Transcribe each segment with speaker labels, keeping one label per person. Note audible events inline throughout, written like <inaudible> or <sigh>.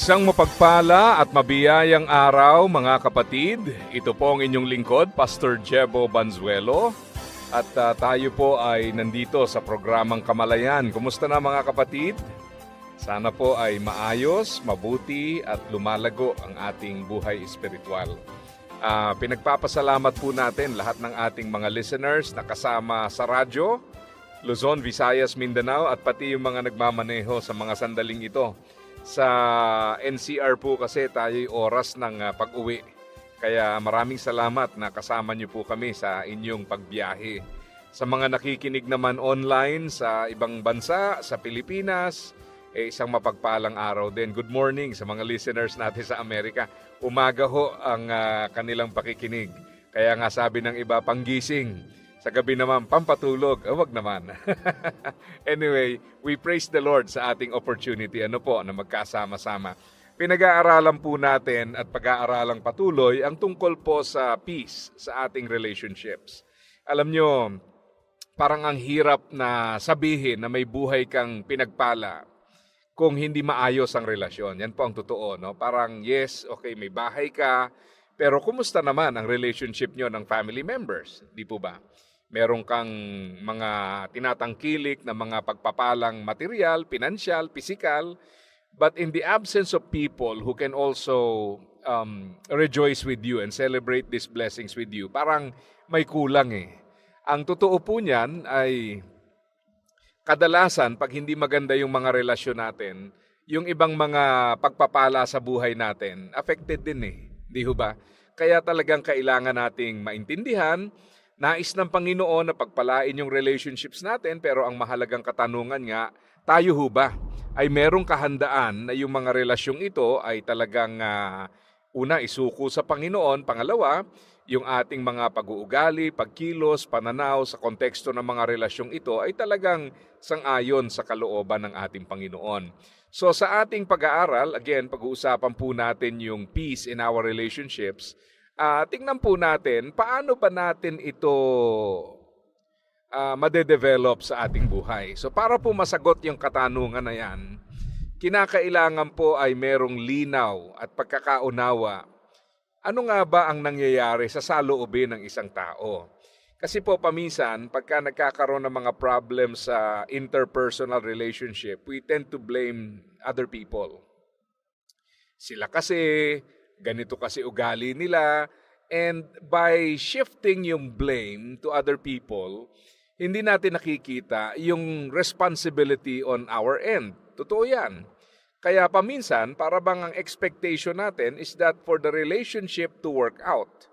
Speaker 1: Isang mapagpala at mabiyayang araw mga kapatid. Ito po ang inyong lingkod, Pastor Jebo Banzuelo. At ah, tayo po ay nandito sa programang Kamalayan. Kumusta na mga kapatid? Sana po ay maayos, mabuti at lumalago ang ating buhay espiritual. Ah, pinagpapasalamat po natin lahat ng ating mga listeners na kasama sa radyo, Luzon, Visayas, Mindanao at pati yung mga nagmamaneho sa mga sandaling ito. Sa NCR po kasi tayo'y oras ng ah, pag-uwi. Kaya maraming salamat na kasama niyo po kami sa inyong pagbiyahe. Sa mga nakikinig naman online sa ibang bansa, sa Pilipinas, eh, isang mapagpalang araw din. Good morning sa mga listeners natin sa Amerika. Umaga ho ang ah, kanilang pakikinig. Kaya nga sabi ng iba, panggising. Sa gabi naman, pampatulog. Oh, wag naman. <laughs> anyway, we praise the Lord sa ating opportunity. Ano po, na magkasama-sama. Pinag-aaralan po natin at pag-aaralang patuloy ang tungkol po sa peace sa ating relationships. Alam nyo, parang ang hirap na sabihin na may buhay kang pinagpala kung hindi maayos ang relasyon. Yan po ang totoo. No? Parang yes, okay, may bahay ka, pero kumusta naman ang relationship nyo ng family members? Di po ba? Meron kang mga tinatangkilik na mga pagpapalang material, pinansyal, pisikal, but in the absence of people who can also um, rejoice with you and celebrate these blessings with you, parang may kulang eh. Ang totoo po niyan ay kadalasan pag hindi maganda yung mga relasyon natin, yung ibang mga pagpapala sa buhay natin, affected din eh. Di ba? Kaya talagang kailangan nating maintindihan, nais ng Panginoon na pagpalain yung relationships natin, pero ang mahalagang katanungan nga, tayo ho ba ay merong kahandaan na yung mga relasyong ito ay talagang ah, una isuko sa Panginoon, pangalawa, yung ating mga pag-uugali, pagkilos, pananaw sa konteksto ng mga relasyong ito ay talagang sangayon sa kalooban ng ating Panginoon. So sa ating pag-aaral, again, pag-uusapan po natin yung peace in our relationships. Ah, tingnan po natin paano ba natin ito ah, madedevelop sa ating buhay. So para po masagot yung katanungan na yan, kinakailangan po ay merong linaw at pagkakaunawa. Ano nga ba ang nangyayari sa saloobin ng isang tao? Kasi po paminsan, pagka nagkakaroon ng mga problems sa interpersonal relationship, we tend to blame other people. Sila kasi, ganito kasi ugali nila, and by shifting yung blame to other people, hindi natin nakikita yung responsibility on our end. Totoo yan. Kaya paminsan, para bang ang expectation natin is that for the relationship to work out,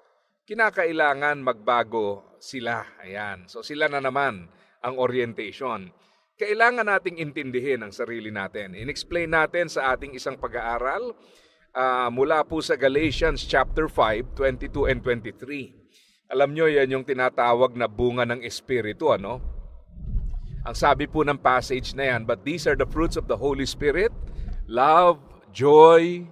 Speaker 1: kinakailangan magbago sila. Ayan. So sila na naman ang orientation. Kailangan nating intindihin ang sarili natin. In-explain natin sa ating isang pag-aaral ah, mula po sa Galatians chapter 5, 22 and 23. Alam nyo, yan yung tinatawag na bunga ng Espiritu, ano? Ang sabi po ng passage na yan, But these are the fruits of the Holy Spirit, love, joy,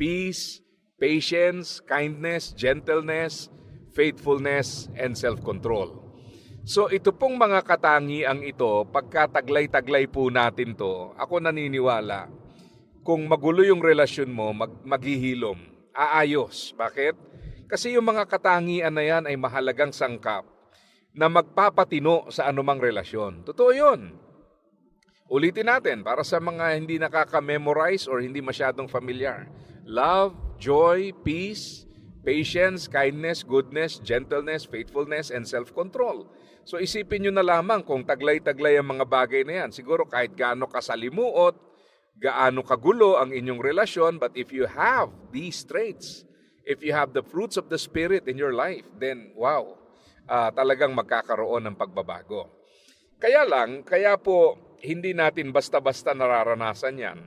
Speaker 1: peace, patience, kindness, gentleness, faithfulness, and self-control. So ito pong mga katangiang ito, pagkataglay-taglay po natin to, ako naniniwala, kung magulo yung relasyon mo, mag maghihilom, aayos. Bakit? Kasi yung mga katangian na yan ay mahalagang sangkap na magpapatino sa anumang relasyon. Totoo yun. Ulitin natin para sa mga hindi nakaka-memorize or hindi masyadong familiar. Love, joy, peace, patience, kindness, goodness, gentleness, faithfulness, and self-control. So isipin nyo na lamang kung taglay-taglay ang mga bagay na yan. Siguro kahit gaano kasalimuot, gaano kagulo ang inyong relasyon, but if you have these traits, if you have the fruits of the Spirit in your life, then wow, ah, talagang magkakaroon ng pagbabago. Kaya lang, kaya po hindi natin basta-basta nararanasan yan.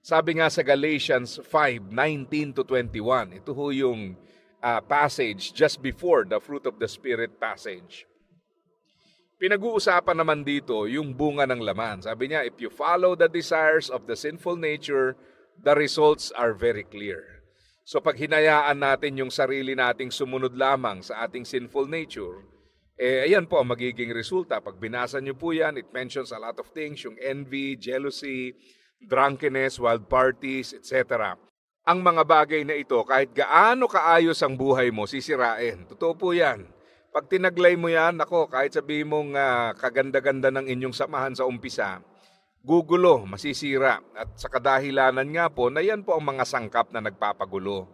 Speaker 1: Sabi nga sa Galatians 5:19 to 21, ito ho yung ah, passage just before the fruit of the Spirit passage. Pinag-uusapan naman dito yung bunga ng laman. Sabi niya, if you follow the desires of the sinful nature, the results are very clear. So pag hinayaan natin yung sarili nating sumunod lamang sa ating sinful nature, eh ayan po ang magiging resulta. Pag binasa niyo po yan, it mentions a lot of things, yung envy, jealousy, drunkenness, wild parties, etc. Ang mga bagay na ito, kahit gaano kaayos ang buhay mo, sisirain. Totoo po yan. Pag tinaglay mo yan, ako, kahit sabihin mong ah, kaganda-ganda ng inyong samahan sa umpisa, gugulo, masisira. At sa kadahilanan nga po, na yan po ang mga sangkap na nagpapagulo.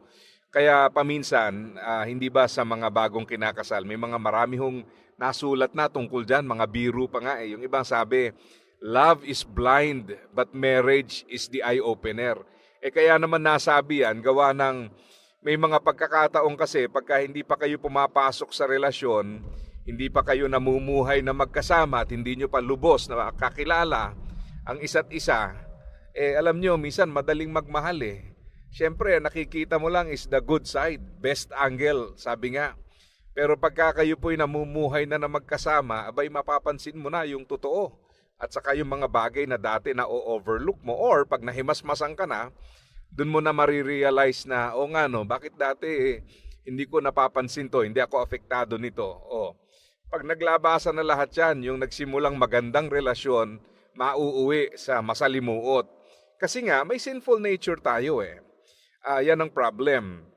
Speaker 1: Kaya paminsan, ah, hindi ba sa mga bagong kinakasal, may mga marami hong nasulat na tungkol dyan, mga biru pa nga eh. Yung ibang sabi, love is blind, but marriage is the eye-opener. Eh kaya naman nasabi yan, gawa ng may mga pagkakataon kasi pagka hindi pa kayo pumapasok sa relasyon, hindi pa kayo namumuhay na magkasama at hindi nyo pa lubos na kakilala ang isa't isa, eh alam nyo, minsan madaling magmahal eh. Siyempre, nakikita mo lang is the good side, best angle, sabi nga. Pero pagka kayo po'y namumuhay na na magkasama, abay mapapansin mo na yung totoo. At saka yung mga bagay na dati na o-overlook mo or pag nahimasmasan ka na, dun mo na marirealize na, o nga no, bakit dati eh, hindi ko napapansin to, hindi ako apektado nito. O, pag naglabasan na lahat yan, yung nagsimulang magandang relasyon, mauuwi sa masalimuot. Kasi nga, may sinful nature tayo eh. Ah, yan ang problem.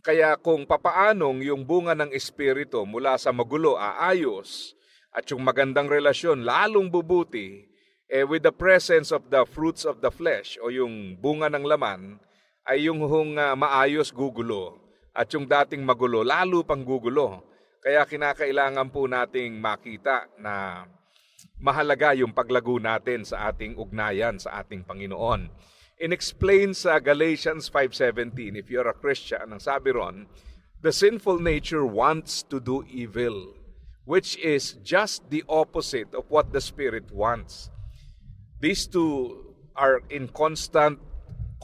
Speaker 1: Kaya kung papaanong yung bunga ng espiritu mula sa magulo aayos at yung magandang relasyon lalong bubuti, eh with the presence of the fruits of the flesh o yung bunga ng laman, ay yung hung ah, maayos gugulo at yung dating magulo lalo pang gugulo. Kaya kinakailangan po nating makita na mahalaga yung paglago natin sa ating ugnayan sa ating Panginoon. In-explain sa Galatians 5.17, if you're a Christian, ang sabi ron, the sinful nature wants to do evil, which is just the opposite of what the Spirit wants. These two are in constant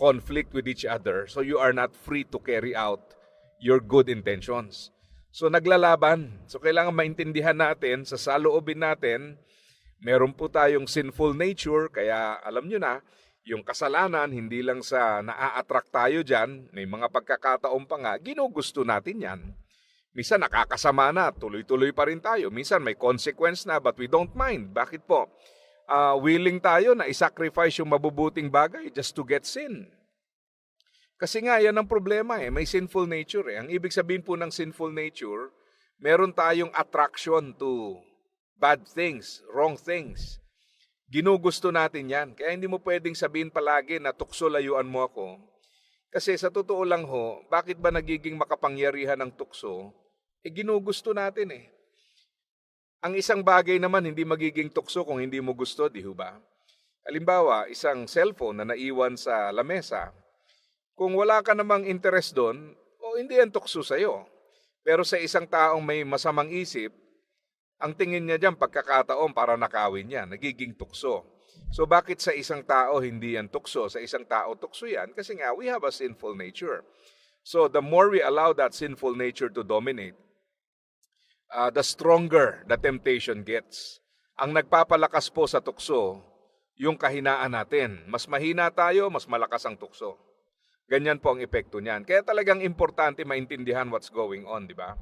Speaker 1: conflict with each other, so you are not free to carry out your good intentions. So naglalaban. So kailangan maintindihan natin sa saloobin natin, meron po tayong sinful nature, kaya alam nyo na, yung kasalanan, hindi lang sa naa-attract tayo dyan, may mga pagkakataon pa nga, ginugusto natin yan. Minsan nakakasama na, tuloy-tuloy pa rin tayo. Minsan may consequence na, but we don't mind. Bakit po? Ah, willing tayo na isacrifice yung mabubuting bagay just to get sin. Kasi nga, yan ang problema eh. May sinful nature eh. Ang ibig sabihin po ng sinful nature, meron tayong attraction to bad things, wrong things. Ginugusto natin yan. Kaya hindi mo pwedeng sabihin palagi na tukso layuan mo ako. Kasi sa totoo lang ho, bakit ba nagiging makapangyarihan ng tukso? Eh ginugusto natin eh. Ang isang bagay naman hindi magiging tukso kung hindi mo gusto, di ba? Halimbawa, isang cellphone na naiwan sa lamesa, kung wala ka namang interest doon, o hindi yan tukso sa'yo. Pero sa isang taong may masamang isip, ang tingin niya dyan pagkakataon para nakawin niya, nagiging tukso. So bakit sa isang tao hindi yan tukso, sa isang tao tukso yan? Kasi nga, we have a sinful nature. So the more we allow that sinful nature to dominate, uh, the stronger the temptation gets. Ang nagpapalakas po sa tukso, yung kahinaan natin. Mas mahina tayo, mas malakas ang tukso. Ganyan po ang epekto niyan. Kaya talagang importante maintindihan what's going on, di ba?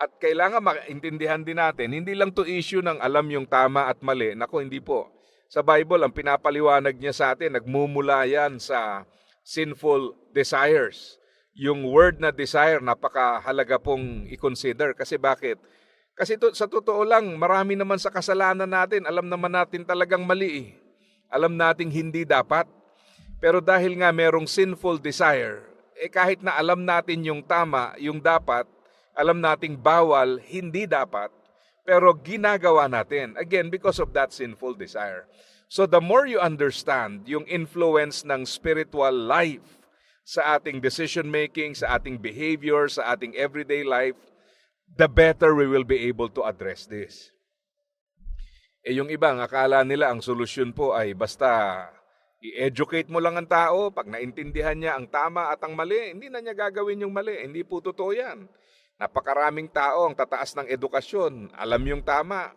Speaker 1: At kailangan maintindihan din natin, hindi lang to issue ng alam yung tama at mali. Nako, hindi po. Sa Bible, ang pinapaliwanag niya sa atin, nagmumula yan sa sinful desires. Yung word na desire, napakahalaga pong i-consider. Kasi bakit? Kasi to, sa totoo lang, marami naman sa kasalanan natin, alam naman natin talagang mali eh. Alam nating hindi dapat. Pero dahil nga merong sinful desire, eh kahit na alam natin yung tama, yung dapat, alam nating bawal, hindi dapat, pero ginagawa natin. Again, because of that sinful desire. So the more you understand yung influence ng spiritual life sa ating decision making, sa ating behavior, sa ating everyday life, the better we will be able to address this. Eh yung iba, akala nila ang solusyon po ay basta I-educate mo lang ang tao, pag naintindihan niya ang tama at ang mali, hindi na niya gagawin yung mali. Hindi po totoo yan. Napakaraming tao ang tataas ng edukasyon, alam yung tama,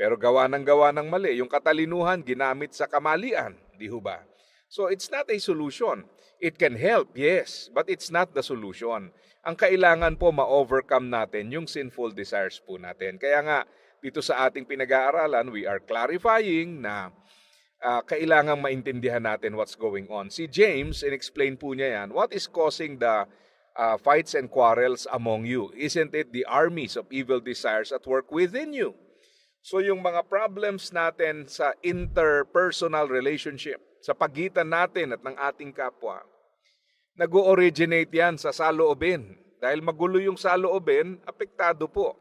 Speaker 1: pero gawa ng gawa ng mali. Yung katalinuhan ginamit sa kamalian, di ho ba? So it's not a solution. It can help, yes, but it's not the solution. Ang kailangan po ma-overcome natin yung sinful desires po natin. Kaya nga, dito sa ating pinag-aaralan, we are clarifying na uh, kailangang maintindihan natin what's going on. Si James, in-explain po niya yan, what is causing the uh, fights and quarrels among you? Isn't it the armies of evil desires at work within you? So yung mga problems natin sa interpersonal relationship, sa pagitan natin at ng ating kapwa, nag-originate yan sa saloobin. Dahil magulo yung saloobin, apektado po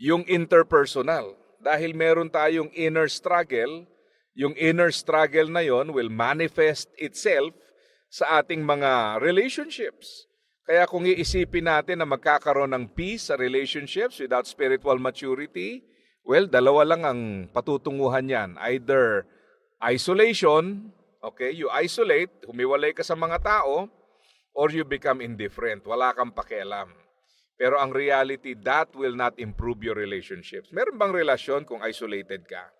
Speaker 1: yung interpersonal. Dahil meron tayong inner struggle, yung inner struggle na yon will manifest itself sa ating mga relationships. Kaya kung iisipin natin na magkakaroon ng peace sa relationships without spiritual maturity, well, dalawa lang ang patutunguhan yan. Either isolation, okay, you isolate, humiwalay ka sa mga tao, or you become indifferent, wala kang pakialam. Pero ang reality, that will not improve your relationships. Meron bang relasyon kung isolated ka?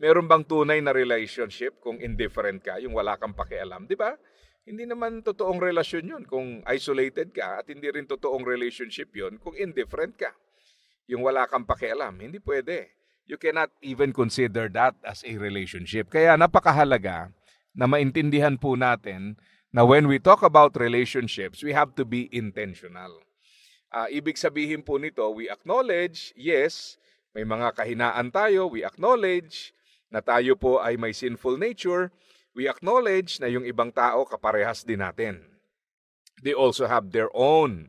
Speaker 1: Meron bang tunay na relationship kung indifferent ka, yung wala kang pakialam? Di ba? Hindi naman totoong relasyon yun kung isolated ka at hindi rin totoong relationship yun kung indifferent ka. Yung wala kang pakialam, hindi pwede. You cannot even consider that as a relationship. Kaya napakahalaga na maintindihan po natin na when we talk about relationships, we have to be intentional. Uh, ibig sabihin po nito, we acknowledge, yes, may mga kahinaan tayo, we acknowledge na tayo po ay may sinful nature, we acknowledge na yung ibang tao kaparehas din natin. They also have their own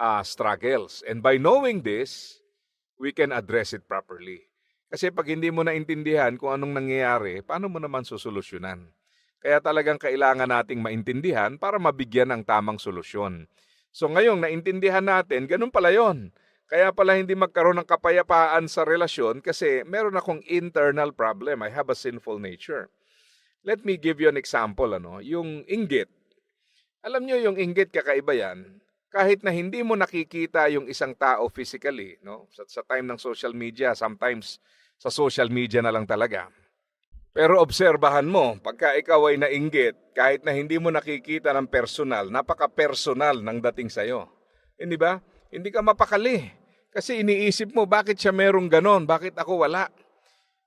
Speaker 1: uh, struggles. And by knowing this, we can address it properly. Kasi pag hindi mo naintindihan kung anong nangyayari, paano mo naman susolusyonan? Kaya talagang kailangan nating maintindihan para mabigyan ng tamang solusyon. So ngayong naintindihan natin, ganun pala yon. Kaya pala hindi magkaroon ng kapayapaan sa relasyon kasi meron akong internal problem. I have a sinful nature. Let me give you an example. Ano? Yung inggit. Alam nyo yung inggit kakaiba yan. Kahit na hindi mo nakikita yung isang tao physically, no? sa, sa time ng social media, sometimes sa social media na lang talaga. Pero obserbahan mo, pagka ikaw ay nainggit, kahit na hindi mo nakikita ng personal, napaka-personal ng dating sa'yo. Hindi ba? Hindi ka mapakali. Kasi iniisip mo, bakit siya merong ganon? Bakit ako wala?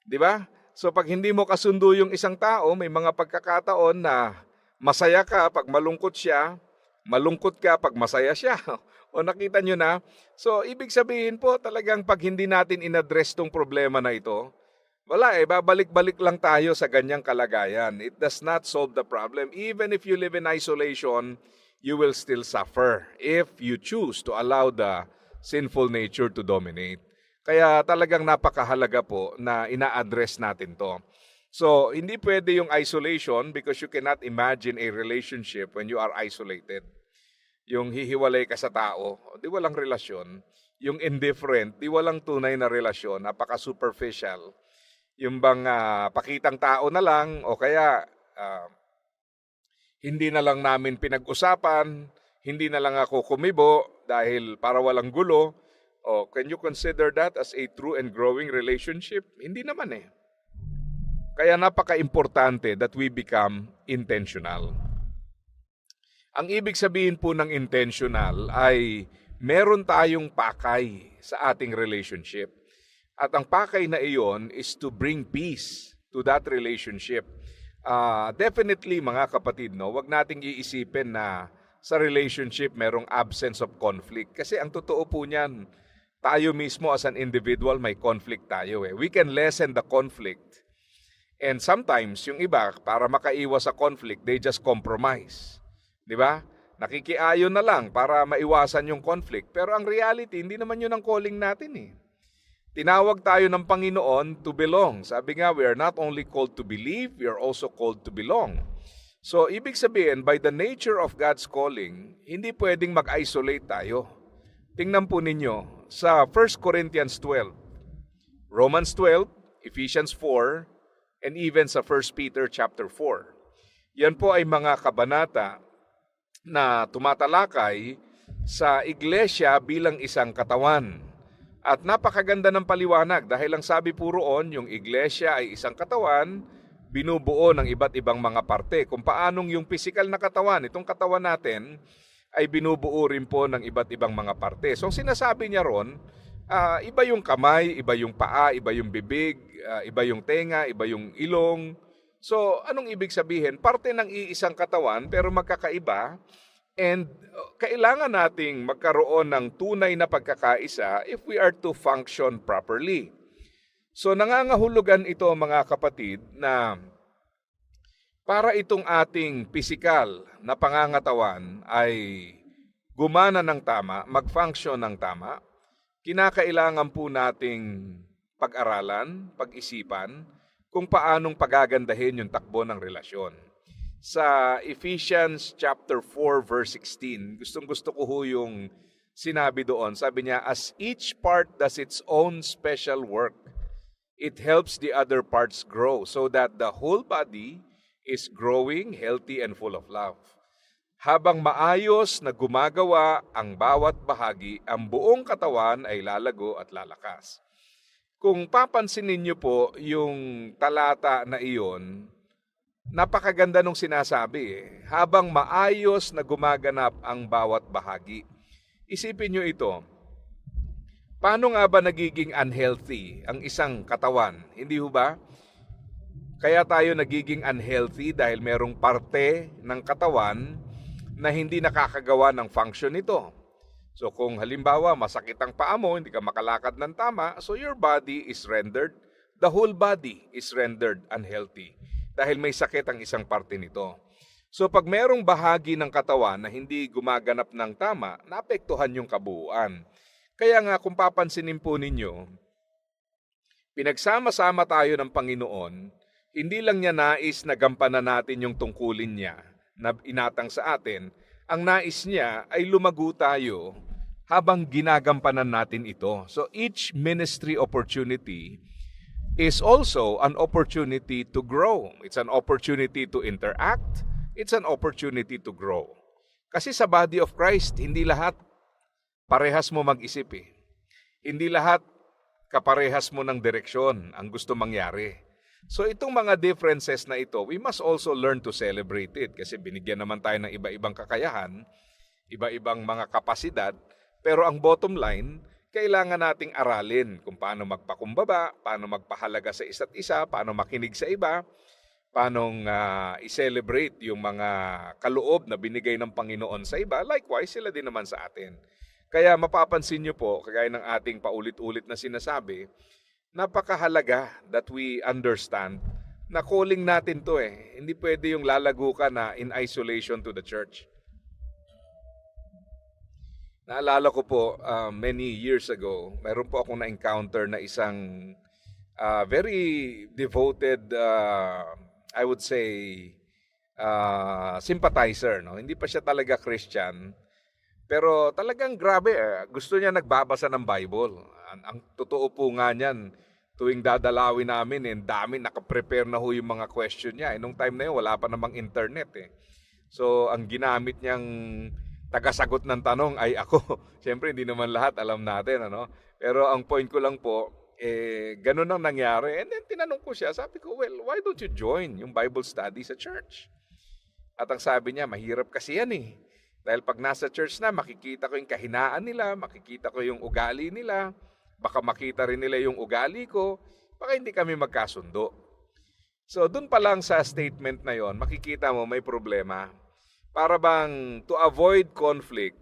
Speaker 1: Di ba? So pag hindi mo kasundo yung isang tao, may mga pagkakataon na masaya ka pag malungkot siya, malungkot ka pag masaya siya. <laughs> o nakita nyo na? So ibig sabihin po talagang pag hindi natin inaddress tong problema na ito, wala eh, babalik-balik lang tayo sa ganyang kalagayan. It does not solve the problem. Even if you live in isolation, you will still suffer if you choose to allow the sinful nature to dominate. Kaya talagang napakahalaga po na ina-address natin to. So, hindi pwede yung isolation because you cannot imagine a relationship when you are isolated. Yung hihiwalay ka sa tao, di walang relasyon. Yung indifferent, di walang tunay na relasyon, napaka-superficial yung bang uh, pakitang tao na lang o kaya uh, hindi na lang namin pinag-usapan, hindi na lang ako kumibo dahil para walang gulo. O can you consider that as a true and growing relationship? Hindi naman eh. Kaya napaka-importante that we become intentional. Ang ibig sabihin po ng intentional ay meron tayong pakay sa ating relationship. At ang pakay na iyon is to bring peace to that relationship. Uh, definitely mga kapatid, no, wag nating iisipin na sa relationship merong absence of conflict. Kasi ang totoo po niyan, tayo mismo as an individual may conflict tayo eh. We can lessen the conflict. And sometimes yung iba para makaiwas sa conflict, they just compromise. 'Di ba? Nakikiayon na lang para maiwasan yung conflict. Pero ang reality, hindi naman yun ang calling natin eh. Tinawag tayo ng Panginoon to belong. Sabi nga, we are not only called to believe, we are also called to belong. So, ibig sabihin, by the nature of God's calling, hindi pwedeng mag-isolate tayo. Tingnan po ninyo sa 1 Corinthians 12, Romans 12, Ephesians 4, and even sa 1 Peter chapter 4. Yan po ay mga kabanata na tumatalakay sa iglesia bilang isang katawan. At napakaganda ng paliwanag dahil ang sabi po roon, yung iglesia ay isang katawan, binubuo ng iba't ibang mga parte. Kung paanong yung physical na katawan, itong katawan natin, ay binubuo rin po ng iba't ibang mga parte. So ang sinasabi niya ron, ah, iba yung kamay, iba yung paa, iba yung bibig, ah, iba yung tenga, iba yung ilong. So anong ibig sabihin? Parte ng iisang katawan pero magkakaiba and uh, kailangan nating magkaroon ng tunay na pagkakaisa if we are to function properly. So nangangahulugan ito mga kapatid na para itong ating pisikal na pangangatawan ay gumana ng tama, mag-function ng tama, kinakailangan po nating pag-aralan, pag-isipan kung paanong pagagandahin yung takbo ng relasyon. Sa Ephesians chapter 4 verse 16, gustong-gusto ko ho yung sinabi doon. Sabi niya, as each part does its own special work, it helps the other parts grow so that the whole body is growing, healthy, and full of love. Habang maayos na gumagawa ang bawat bahagi, ang buong katawan ay lalago at lalakas. Kung papansinin niyo po yung talata na iyon, napakaganda nung sinasabi eh. Habang maayos na gumaganap ang bawat bahagi. Isipin niyo ito, paano nga ba nagiging unhealthy ang isang katawan? Hindi ho ba? Kaya tayo nagiging unhealthy dahil merong parte ng katawan na hindi nakakagawa ng function nito. So kung halimbawa masakit ang paa mo, hindi ka makalakad ng tama, so your body is rendered, the whole body is rendered unhealthy dahil may sakit ang isang parte nito. So pag merong bahagi ng katawan na hindi gumaganap ng tama, naapektuhan yung kabuuan. Kaya nga kung papansinin po ninyo, pinagsama-sama tayo ng Panginoon, hindi lang niya nais na gampanan natin yung tungkulin niya na inatang sa atin, ang nais niya ay lumago tayo habang ginagampanan natin ito. So each ministry opportunity is also an opportunity to grow. It's an opportunity to interact. It's an opportunity to grow. Kasi sa body of Christ, hindi lahat parehas mo mag-isip eh. Hindi lahat kaparehas mo ng direksyon ang gusto mangyari. So itong mga differences na ito, we must also learn to celebrate it kasi binigyan naman tayo ng iba-ibang kakayahan, iba-ibang mga kapasidad, pero ang bottom line, kailangan nating aralin kung paano magpakumbaba, paano magpahalaga sa isa't isa, paano makinig sa iba, paano uh, i-celebrate yung mga kaloob na binigay ng Panginoon sa iba. Likewise, sila din naman sa atin. Kaya mapapansin nyo po, kagaya ng ating paulit-ulit na sinasabi, napakahalaga that we understand na calling natin to eh. Hindi pwede yung lalago ka na in isolation to the church. Naalala ko po uh, many years ago, meron po akong na-encounter na isang uh, very devoted, uh, I would say, uh, sympathizer. No? Hindi pa siya talaga Christian. Pero talagang grabe, eh. gusto niya nagbabasa ng Bible. Ang, ang totoo po nga niyan, tuwing dadalawin namin, eh, dami, nakaprepare na ho yung mga question niya. Eh, nung time na yun, wala pa namang internet eh. So, ang ginamit niyang tagasagot ng tanong ay ako. <laughs> Siyempre, hindi naman lahat alam natin, ano? Pero ang point ko lang po, eh, ganun ang nangyari. And then, tinanong ko siya, sabi ko, well, why don't you join yung Bible study sa church? At ang sabi niya, mahirap kasi yan eh. Dahil pag nasa church na, makikita ko yung kahinaan nila, makikita ko yung ugali nila, baka makita rin nila yung ugali ko, baka hindi kami magkasundo. So, dun pa lang sa statement na yon, makikita mo may problema. Para bang to avoid conflict,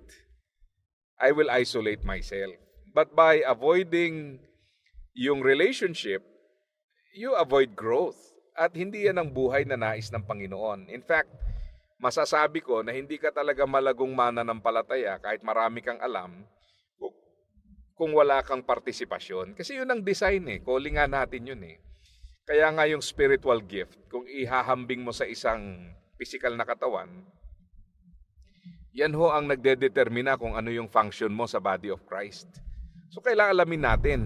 Speaker 1: I will isolate myself. But by avoiding yung relationship, you avoid growth. At hindi yan ang buhay na nais ng Panginoon. In fact, masasabi ko na hindi ka talaga malagong mananampalataya kahit marami kang alam kung wala kang partisipasyon. Kasi yun ang design eh. Calling nga natin yun eh. Kaya nga yung spiritual gift, kung ihahambing mo sa isang physical na katawan, yan ho ang nagdedetermina kung ano yung function mo sa body of Christ. So kailangan alamin natin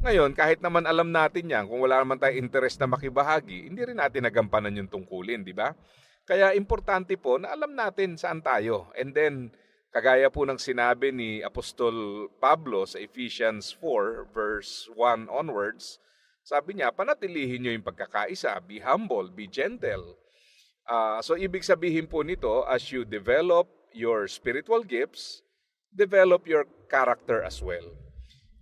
Speaker 1: Ngayon, kahit naman alam natin yan, kung wala naman tayong interest na makibahagi, hindi rin natin nagampanan yung tungkulin, di ba? Kaya importante po na alam natin saan tayo. And then, kagaya po ng sinabi ni Apostol Pablo sa Ephesians 4 verse 1 onwards, sabi niya, panatilihin niyo yung pagkakaisa, be humble, be gentle. Ah, so, ibig sabihin po nito, as you develop your spiritual gifts, develop your character as well.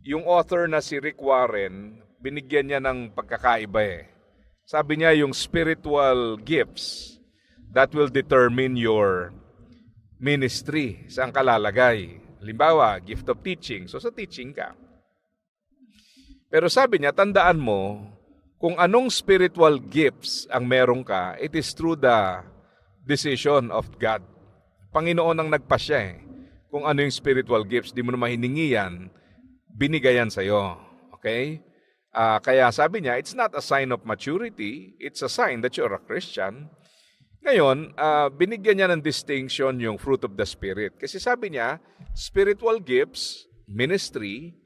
Speaker 1: Yung author na si Rick Warren, binigyan niya ng pagkakaiba eh. Sabi niya yung spiritual gifts that will determine your ministry. Saan ka lalagay? Halimbawa, gift of teaching. So sa teaching ka. Pero sabi niya, tandaan mo, kung anong spiritual gifts ang meron ka, it is through the decision of God. Panginoon ang nagpasya eh. Kung ano yung spiritual gifts, di mo na mahiningi yan, binigayan sa'yo. Okay? Ah, kaya sabi niya, it's not a sign of maturity, it's a sign that you're a Christian. Ngayon, ah, binigyan niya ng distinction yung fruit of the Spirit. Kasi sabi niya, spiritual gifts, ministry,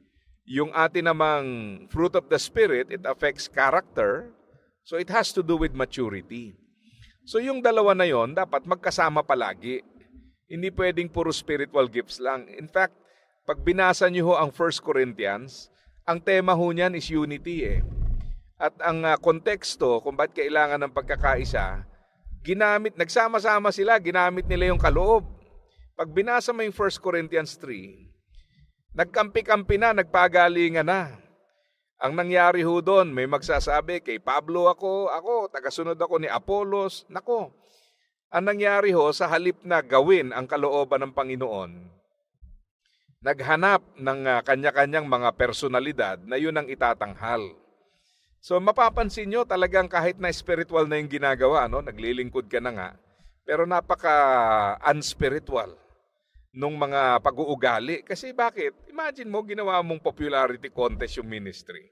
Speaker 1: yung atin namang fruit of the Spirit, it affects character. So it has to do with maturity. So yung dalawa na yon dapat magkasama palagi. Hindi pwedeng puro spiritual gifts lang. In fact, pag binasa niyo ho ang 1 Corinthians, ang tema ho niyan is unity eh. At ang ah, konteksto kung bakit kailangan ng pagkakaisa, ginamit, nagsama-sama sila, ginamit nila yung kaloob. Pag binasa mo yung 1 Corinthians 3, nagkampi-kampi na, nagpagalingan na. Ang nangyari ho doon, may magsasabi, kay Pablo ako, ako, tagasunod ako ni Apolos. Nako, ang nangyari ho, sa halip na gawin ang kalooban ng Panginoon, naghanap ng ah, kanya-kanyang mga personalidad na yun ang itatanghal. So mapapansin nyo talagang kahit na spiritual na yung ginagawa, no? naglilingkod ka na nga, pero napaka unspiritual nung mga pag-uugali. Kasi bakit? Imagine mo, ginawa mong popularity contest yung ministry.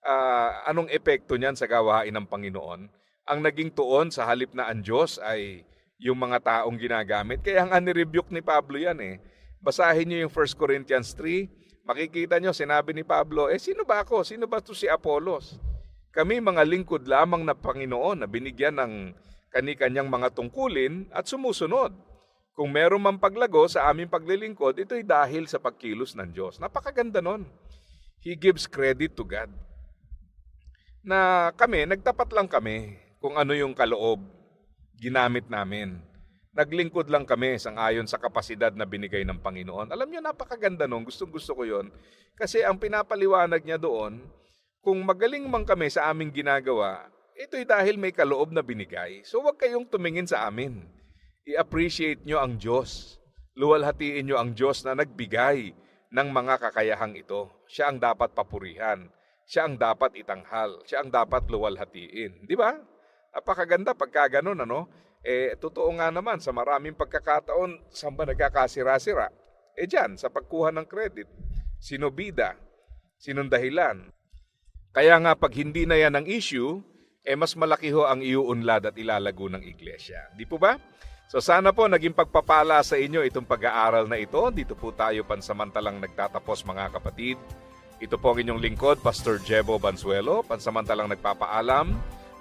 Speaker 1: Ah, anong epekto niyan sa gawain ng Panginoon? Ang naging tuon sa halip na ang Diyos ay yung mga taong ginagamit. Kaya nga nirebuke ni Pablo yan eh. Basahin niyo yung 1 Corinthians 3, makikita niyo, sinabi ni Pablo, eh sino ba ako? Sino ba to si Apolos? Kami mga lingkod lamang na Panginoon na binigyan ng kani-kanyang mga tungkulin at sumusunod. Kung meron mang paglago sa aming paglilingkod, ito'y dahil sa pagkilos ng Diyos. Napakaganda nun. He gives credit to God. Na kami, nagtapat lang kami kung ano yung kaloob ginamit namin. Naglingkod lang kami sang ayon sa kapasidad na binigay ng Panginoon. Alam niyo, napakaganda nun. Gustong gusto ko yon Kasi ang pinapaliwanag niya doon, kung magaling man kami sa aming ginagawa, ito'y dahil may kaloob na binigay. So huwag kayong tumingin sa amin. I-appreciate nyo ang Diyos. Luwalhatiin nyo ang Diyos na nagbigay ng mga kakayahang ito. Siya ang dapat papurihan. Siya ang dapat itanghal. Siya ang dapat luwalhatiin. Di ba? Napakaganda pagka ganun, ano? Eh, totoo nga naman, sa maraming pagkakataon, saan ba nagkakasira-sira? Eh dyan, sa pagkuha ng credit. Sino bida? Sinong dahilan? Kaya nga pag hindi na yan ang issue, eh mas malaki ho ang iuunlad at ilalago ng iglesia. Di po ba? So sana po naging pagpapala sa inyo itong pag-aaral na ito. Dito po tayo pansamantalang nagtatapos mga kapatid. Ito po ang inyong lingkod, Pastor Jebo Bansuelo, pansamantalang nagpapaalam